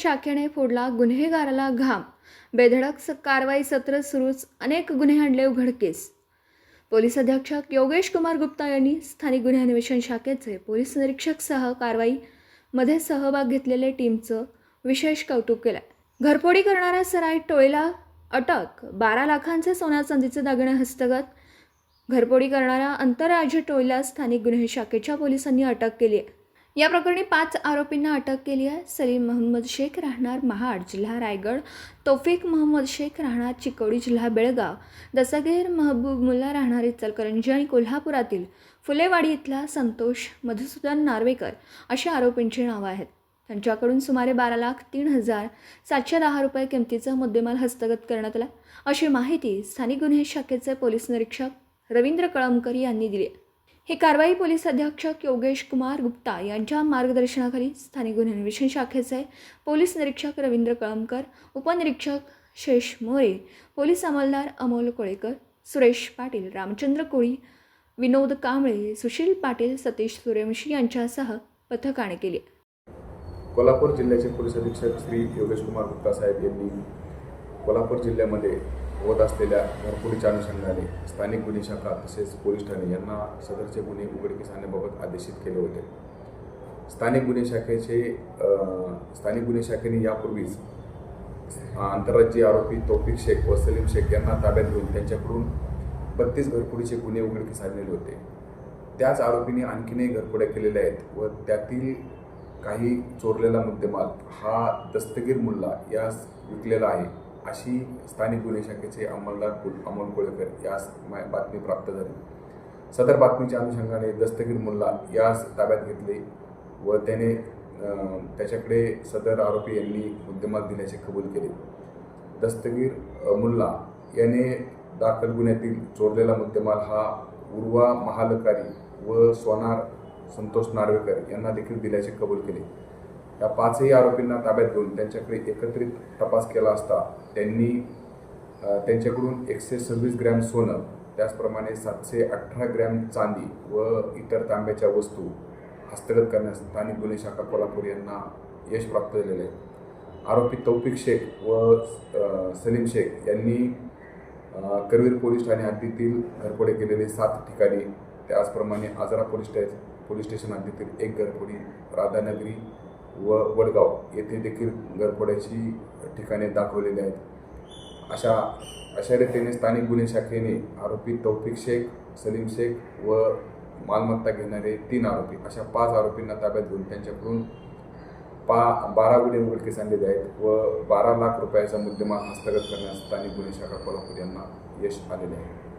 शाखेने फोडला गुन्हेगाराला घाम. बेधडक स- कारवाई सत्र सुरूच अनेक गुन्हे आणले उघडकीस. पोलीस अधीक्षक योगेश कुमार गुप्ता यांनी स्थानिक गुन्हे अन्वेषण शाखेचे पोलीस निरीक्षक सह कारवाईमध्ये सहभाग घेतलेले टीमचं विशेष कौतुक केलं घरफोडी करणाऱ्या सराय टोळीला अटक बारा लाखांचे सोन्या चांदीचे दागिने हस्तगत. घरफोडी करणाऱ्या आंतरराज्य टोळीला स्थानिक गुन्हे शाखेच्या पोलिसांनी अटक केली आहे या प्रकरणी पाच आरोपींना अटक केली आहे. सलीम मोहम्मद शेख राहणार महाड जिल्हा रायगड. तौफिक मोहम्मद शेख राहणार चिकोडी जिल्हा बेळगाव. दसगीर महबूब मुल्ला राहणार इचलकरंजी आणि कोल्हापुरातील फुलेवाडी इथला संतोष मधुसूदन नार्वेकर अशा आरोपींची नावं आहेत. त्यांच्याकडून सुमारे बारा लाख तीन हजार सातशे दहा रुपये किमतीचा मुद्देमाल हस्तगत करण्यात आला. अशी माहिती स्थानिक गुन्हे शाखेचे पोलीस निरीक्षक रवींद्र कळमकर यांनी दिली आहे. ही कारवाई पोलीस अधीक्षक योगेश कुमार गुप्ता यांच्या मार्गदर्शनाखाली स्थानिक गुन्हे अन्वेषण शाखेचे पोलीस निरीक्षक रवींद्र कळमकर उपनिरीक्षक शेष मोरे पोलीस अंमलदार अमोल कोळेकर सुरेश पाटील रामचंद्र कोळी विनोद कांबळे सुशील पाटील सतीश सूर्यवंशी यांच्यासह पथकाने केली कोल्हापूर जिल्ह्याचे पोलीस अधीक्षक श्री योगेश कुमार गुप्ता साहेब यांनी कोल्हापूर जिल्ह्यामध्ये होत असलेल्या घरफोडीच्या अनुषंगाने स्थानिक गुन्हे शाखा तसेच पोलीस ठाणे यांना सदरचे गुन्हे उघडकीस आणण्याबाबत आदेशित केले होते. स्थानिक गुन्हे शाखेचे स्थानिक गुन्हे शाखेने यापूर्वीच आंतरराज्यीय आरोपी तौफिक शेख व सलीम शेख यांना ताब्यात घेऊन त्यांच्याकडून बत्तीस घरफोडीचे गुन्हे उघडकीस आणलेले होते. त्याच आरोपीने आणखीनही घरफोड्या केलेल्या आहेत व त्यातील काही चोरलेला मुद्देमाल हा दस्तगीर मुल्ला यास विकलेला आहे. अशी स्थानिक गुन्हे शाखेचे अंमलदार कुल- अमोल कोळेकर यास मा- बातमी प्राप्त झाली. सदर बातमीच्या अनुषंगाने दस्तगीर मुल्ला यास ताब्यात घेतले व त्याने त्याच्याकडे सदर आरोपी यांनी मुद्देमाल दिल्याचे कबूल केले. दस्तगीर मुल्ला याने दाखल गुन्ह्यातील चोरलेला मुद्देमाल हा उर्वा महालकारी व सोनार संतोष नार्वेकर यांना देखील दिल्याचे कबूल केले. या पाचही आरोपींना ताब्यात घेऊन त्यांच्याकडे एकत्रित तपास केला असता त्यांनी त्यांच्याकडून एकशे सव्वीस ग्रॅम सोनं त्याचप्रमाणे सातशे अठरा ग्रॅम चांदी व इतर तांब्याच्या वस्तू हस्तगत करण्यास स्थानिक गुन्हे शाखा कोल्हापूर यांना यश प्राप्त झालेले आहे. आरोपी तौफिक शेख व सलीम शेख यांनी करवीर पोलीस ठाणे हद्दीतील घरफोडे केलेले सात ठिकाणी त्याचप्रमाणे आजरा पोलीस स्टे पोलीस स्टेशन हद्दीतील एक घरफोडी राधानगरी व वडगाव येथे देखील घरफोड्याची ठिकाणे दाखवलेली आहेत. अशा अशा रीतीने स्थानिक गुन्हे शाखेने आरोपी तौफिक शेख सलीम शेख व मालमत्ता घेणारे तीन आरोपी अशा पाच आरोपींना ताब्यात घेऊन त्यांच्याकडून पा बारा गुन्हे उघडकीस आणलेले आहेत व बारा लाख रुपयाचा मुद्देमाल हस्तगत करण्यास स्थानिक गुन्हे शाखा कोल्हापूर यांना यश आलेले आहे.